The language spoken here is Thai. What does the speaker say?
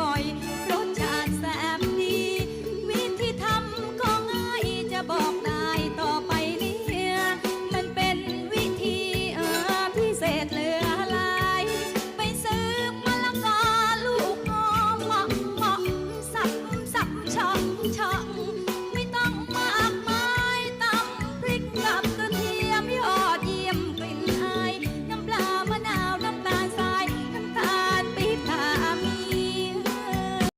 บ่อยๆรสชาติแสบดี วิธีทำก็ง่ายจะบอกนายต่อไปเนี่ยมันเป็นวิธีเออพิเศษเหลือหลาย ไปซื้อมะละกอลูกงอมหมาะหมาะสับสับช่องช่อง